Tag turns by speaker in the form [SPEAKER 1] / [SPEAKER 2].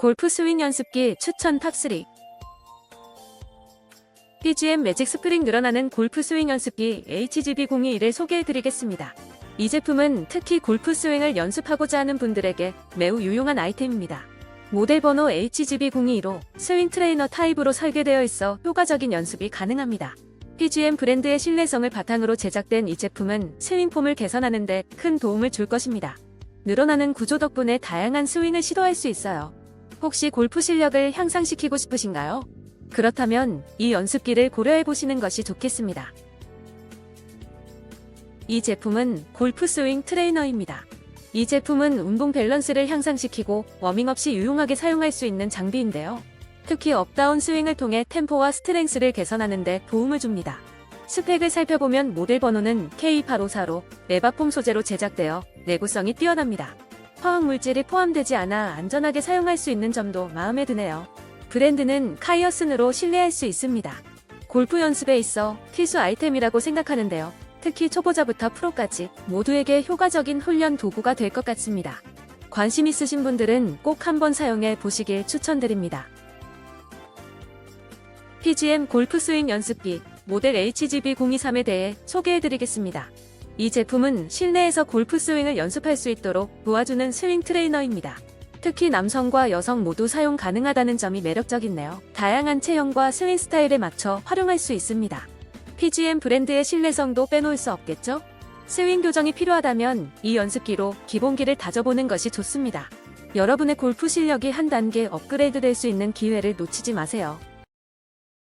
[SPEAKER 1] 골프 스윙 연습기 추천 탑3 PGM 매직 스프링 늘어나는 골프 스윙 연습기 HGB021을 소개해드리겠습니다. 이 제품은 특히 골프 스윙을 연습하고자 하는 분들에게 매우 유용한 아이템입니다. 모델 번호 HGB021로 스윙 트레이너 타입으로 설계되어 있어 효과적인 연습이 가능합니다. PGM 브랜드의 신뢰성을 바탕으로 제작된 이 제품은 스윙폼을 개선하는 데 큰 도움을 줄 것입니다. 늘어나는 구조 덕분에 다양한 스윙을 시도할 수 있어요. 혹시 골프 실력을 향상시키고 싶으신가요? 그렇다면 이 연습기를 고려해 보시는 것이 좋겠습니다. 이 제품은 골프 스윙 트레이너입니다. 이 제품은 운동 밸런스를 향상시키고 워밍업 시 유용하게 사용할 수 있는 장비인데요. 특히 업다운 스윙을 통해 템포와 스트렝스를 개선하는 데 도움을 줍니다. 스펙을 살펴보면 모델 번호는 K854로 레바폼 소재로 제작되어 내구성이 뛰어납니다. 화학 물질이 포함되지 않아 안전하게 사용할 수 있는 점도 마음에 드네요. 브랜드는 카이어슨으로 신뢰할 수 있습니다. 골프 연습에 있어 필수 아이템이라고 생각하는데요. 특히 초보자부터 프로까지 모두에게 효과적인 훈련 도구가 될 것 같습니다. 관심 있으신 분들은 꼭 한번 사용해 보시길 추천드립니다. PGM 골프 스윙 연습기 모델 HGB023에 대해 소개해 드리겠습니다. 이 제품은 실내에서 골프 스윙을 연습할 수 있도록 도와주는 스윙 트레이너입니다. 특히 남성과 여성 모두 사용 가능하다는 점이 매력적이네요. 다양한 체형과 스윙 스타일에 맞춰 활용할 수 있습니다. PGM 브랜드의 신뢰성도 빼놓을 수 없겠죠? 스윙 교정이 필요하다면 이 연습기로 기본기를 다져보는 것이 좋습니다. 여러분의 골프 실력이 한 단계 업그레이드 될 수 있는 기회를 놓치지 마세요.